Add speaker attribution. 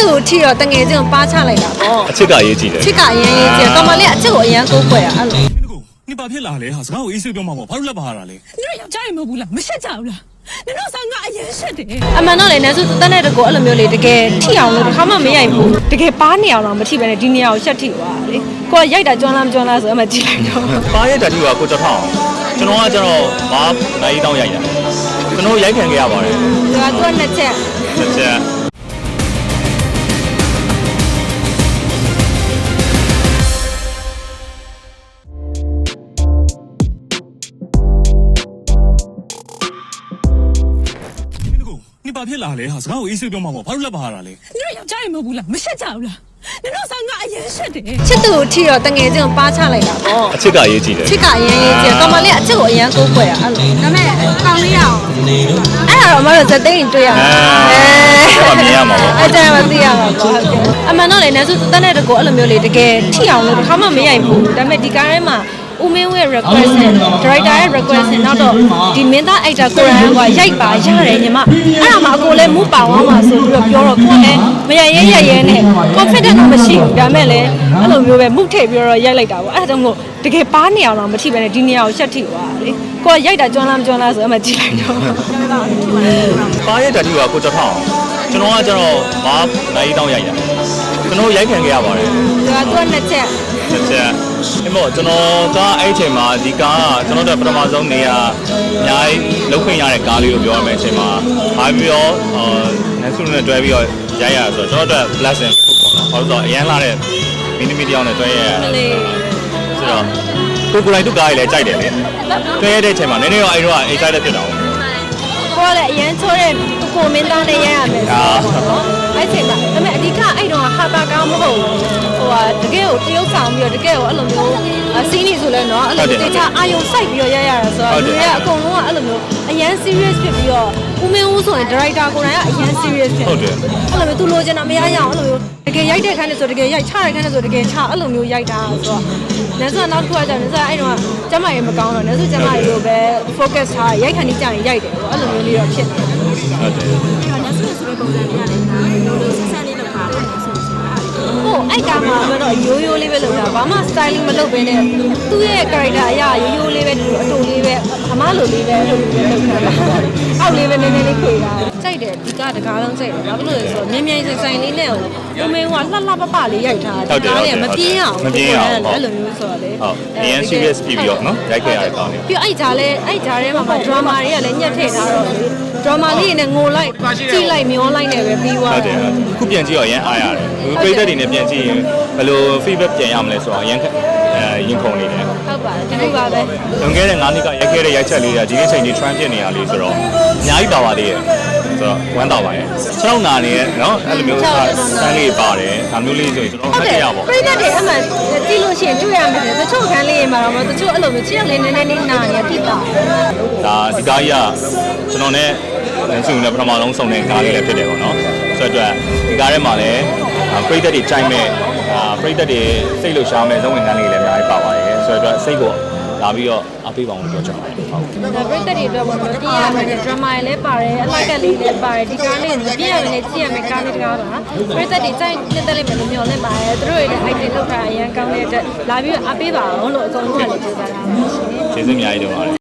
Speaker 1: သူ့ကိုထိတော့တငယ်ချင်းကိုပါချလိုက်တာပေါ့
Speaker 2: အချစ်ကအရေးကြီးတယ်
Speaker 1: ချစ်ကအရင်ရေးချင်ကောင်မလေးကအချစ်ကိုအရင်ကိုးကွယ်တာအဲ့လို
Speaker 3: နင်ကိုနင်ဘာဖြစ်လာလဲဟာစကားကိုအေးဆေးပြောမှာပေါ့ဘာလို့လက်ပါရတာလဲ
Speaker 4: 你တို့ယောက်ျားရင်မဟုတ်ဘူးလားမရှက်ကြဘူးလားနင်တို့ဆောင်ကအရင်ရှက်တယ်
Speaker 1: အမှန်တော့လေနန်းစုတက်တဲ့တကူအဲ့လိုမျိုးလေတကယ်ထိအောင်လို့တစ်ခါမှမရိုက်ဘူးတကယ်ပါနေအောင်တော့မထိပဲနဲ့ဒီနေရာကိုရှက်ထိသွားတာလေကိုကရိုက်တာကျွမ်းလားမကျွမ်းလားဆိုတော့အမှကြည့်လိုက်တော့
Speaker 2: ပါရဲ့ဓာတ်ကြီးကကိုကျော်ထောင်းကျွန်တော်ကကျတော့ဘာနိုင်တောင်းရိုက်တာကျွန်တော်ရိုက်ခံခဲ့ရပါတယ်
Speaker 1: သူကသူကနှစ်ချက်
Speaker 2: တစ်ချက်
Speaker 3: ဘာဖြစ်လာလဲဟာစကားကိုအေးဆေးပြောမှာပေါ့ဘာလို့လက်ပါရတာလဲ
Speaker 4: နင်တို့ယောက်ျားရင်မဟုတ်ဘူးလားမရှက်ကြဘူးလားနင်တို့ဆောင်ကအရင်ရှက်တယ်
Speaker 1: ချစ်သူကိုထိတော့တငယ်ချင်းကိုပါချလိုက်တာပေါ့
Speaker 2: အချစ်ကအရေးကြီးတယ်
Speaker 1: ချစ်ကအရင်ရေးချင်ကောင်မလေးကအချစ်ကိုအရင်ကိုးကွယ်တာအဲ့လိုဒါပေမဲ့ကောင်လေးရအောင်အဲ့ဒါတော့အမတို့ဇက်သိန်းတွေ့ရမှာ
Speaker 2: အဲမြင်ရမှာပေါ့
Speaker 1: အဲ့ဒါမှသိရမှာပေါ့ဟုတ်ကဲ့အမှန်တော့လေနန်းစုတက်တဲ့တကူအဲ့လိုမျိုးလေတကယ်ထိအောင်လို့တစ်ခါမှမရိုက်ဘူးဒါပေမဲ့ဒီကားထဲမှာ ဦးမင်းဝဲ request နဲ့ director ရဲ့ request နဲ့နောက်တော့ဒီမင်းသား actor ကိုရန်ကရိုက်ပါရတယ်ညီမအဲ့ဒါမှအကိုလည်းမူပါသွားမှာဆိုပြီးတော့ပြောတော့ကိုယ်လည်းမရရဲရရဲနဲ့ confident တော့မရှိဘူးဒါပေမဲ့လည်းအဲ့လိုမျိုးပဲမုထည့်ပြီးတော့ရိုက်လိုက်တာပေါ့အဲ့ဒါကြောင့်မို့တကယ်ပါနေအောင်တော့မထိပဲနဲ့ဒီနေရာကိုရှက်ထိသွားတာလေကိုကရိုက်တာကျွမ်းလားမကျွမ်းလားဆိုတော့အမှကြည့်လိုက်တော့
Speaker 2: ပါရဲ့ဓာတ်ကြီးကကိုကျော်ထောင်းကျွန်တော်ကကျတော့ဘာနိုင်တောင်းရိုက်တာကျွန်တော်ရိုက်ခံခဲ့ရပါတယ်
Speaker 1: သူကသူကနှစ်ချက်
Speaker 2: တစ်ချက်အဲ့မို့ကျွန်တော်ကအဲ့အချိန်မှာဒီကားကကျွန်တော်တို့ပထမဆုံးနေရာအများကြီးလောက်ခွင့်ရတဲ့ကားလေးကိုပြောရမယ်အချိန်မှာအားပြီးတော့အာနန်းစုနဲ့တွဲပြီးတော့ရိုက်ရဆိုတော့ကျွန်တော်တို့ blessing ပေါ့နော်ဟုတ်တော့အရန်လာတဲ့မီနီမီတယောက်နဲ့တွဲရရ
Speaker 1: လေ
Speaker 2: ဆိုတော့ကိုကိုယ်တိုင်သူ့ကားကြီးလည်းကြိုက်တယ်လေတွဲရတဲ့အချိန်မှာနည်းနည်းတော့အဲ့တော့ excited ဖြစ်တာပေါ့
Speaker 1: ကိုကလည်းအရန်ချိုးတဲ့ကိုမင်းသားနဲ့ရရမယ်ဆိုတော့နော်အဲ့ချိန်မှာဒါပေမဲ့အဓိကအဲ့တော့ဟာတာကောင်းမဟုတ်ဘူးဟိုဟာတ ကယ်ကိုတရုပ်ဆောင်ပြီးတော့တကယ်ကိုအဲ့လိုမျိုးစီးနေဆိုလဲနော်အဲ့လိုတေချာအာယုံစိုက်ပြီးတော့ရရတာဆိုတော့လူတွေကအကုန်လုံးကအဲ့လိုမျိုးအရန် serious ဖြစ်ပြီးတော့ဦးမင်းဦးဆိုရင် director ကိုယ်တိုင်ကအရန် serious ဖြစ်
Speaker 2: ဟုတ်တယ်
Speaker 1: အဲ့လိုမျိုးသူလိုချင်တာမရရအောင်အဲ့လိုမျိုးတကယ်ရိုက်တဲ့ခန်းနဲ့ဆိုတကယ်ရိုက်ချတဲ့ခန်းနဲ့ဆိုတကယ်ချအဲ့လိုမျိုးရိုက်တာဆိုတော့နန်းစုကနောက်တစ်ခုကကြာနန်းစုကအဲ့တော့ကျမရေမကောင်းတော့နန်းစုကျမရေကိုပဲ focus ထားရိုက်ခန်းကြီးကြာရင်ရိုက်တယ်ပေါ့အဲ့လိုမျိုးလေးတော့ဖြစ်နေတယ်
Speaker 2: ဟုတ်တယ်
Speaker 1: ဟုတ်အဲ့က မှာတော့ရိုးရိုးလေးပဲလုပ်တာဘာမှ styling မလုပ်ဘဲနဲ့သူ့ရဲ့ character အရရိုးရိုးလေးပဲတူအတူလေးပဲအမလိုလေးပဲလုပ်ပြီးလုပ်တာ အောက်လေးပဲနည်းနည်းလေးခွေတာကြိုက်တယ်ဒီကတကားလုံးကြိုက်တယ်ဘာဖြစ်လို့လဲဆိုတော့မြင်မြင်ဆိုင်ဆိုင်လေးနဲ့ဟိုဦးမင်းကလှလှပပလေးရိုက်ထား
Speaker 2: ဟုတ်တယ်ဟုတ်တယ်
Speaker 1: မပြင်းအောင်
Speaker 2: မပြင်းအောင်ဟုတ်
Speaker 1: အဲ့လိုမျိုးဆိုတော့လေ
Speaker 2: ဟုတ်အရင် serious ဖြစ်ပြီးတော့နော်ရိုက်ခဲ့ရတဲ့ကောင်းနေ
Speaker 1: ပြီးတော့အဲ့ဂျာလဲအဲ့ဂျာထဲမှာမှ drama တွေကလည်းညှက်ထည့်ထားတော့လေ drama လေးတွေနဲ့ငိုလိုက်ကြည့်လိုက်မျောလိုက်နေပဲပြီးသွား
Speaker 2: ဟုတ်တယ်ခုပြန်ကြည့်တော့ရမ်းအားရတယ်အခုပြည်သက်တွေနဲ့ပြန်ကြည့်ရင်ဘယ်လို feedback ပြန်ရမလဲဆိုတော့ရမ်း အဲရင်ခုန်နေတယ်
Speaker 1: ဟုတ်ပါတယ်ဒီလိုပါပဲ
Speaker 2: လွန်ခဲ့တဲ့9နှစ်ကရိုက်ခဲ့တဲ့ရိုက်ချက်လေးကဒီနေ့ချိန်ကြီး trend ဖြစ်နေရလေးဆိုတော့အများကြီးပါပါသေးရဲ့ဆိုတော့ဝမ်းသာပါရဲ့ခြေထောက်နာနေရဲ့နော်အဲ့လိုမျိုးဆန်းလေးပါတယ်ဒါမျိုးလေးဆိုရင်ကျွန်တော်
Speaker 1: ဟုတ်
Speaker 2: ဖတ်
Speaker 1: တယ်
Speaker 2: ရပါ
Speaker 1: ပြိတ္တတွေအမှန်ကြည့်လို့ရှိရင်တွေ့ရမယ်တချို့ခန်းလေးတွေမှာတော့တချို့အဲ့လိုမျိုးချစ်ရလေးနည်းနည်းလေးနာနေတိတာ
Speaker 2: ဒါဒီကားကြီးကကျွန်တော်နဲ့လမ်းစုနဲ့ပထမဆုံးဆုံတဲ့ကားလေးလည်းဖြစ်တယ်ပေါ့နော်ဆိုတော့ဒီကားထဲမှာလည်းပရိသတ်တွေကြိုက်မဲ့ အာပရိသတ်တွေစိတ်လှရှားမဲ့ဇုံဝင်ကန်းလေးလည်းအများကြီးပါပါတယ်ဆိုတော့စိတ်ကိုလာပြီးတော့အပေးပါအောင်လို့ပြောချင်ပါတယ်ဟုတ်
Speaker 1: ဒါပြိတ္တတွေအတွက်ပေါ့နော်ပြရမယ် drama တွေလည်းပါတယ်အလိုက်ကလေးလည်းပါတယ်ဒီကားလေးကိုပြရမယ်နဲ့ကြည့်ရမယ်ကားလေးတကားပါပြိတ္တတွေကြိုက်နှစ်သက်လိမ့်မယ်လို့မျှော်လင့်ပါတယ်သူတို့တွေလည်း item လောက်တာအရင်ကောင်းတဲ့အတွက်လာပြီးအပေးပါအောင်လို့အကုန်လုံးကလည်းပြောကြတာပါရှင်
Speaker 2: ကျေးဇူးအများကြီးတင်ပါတယ်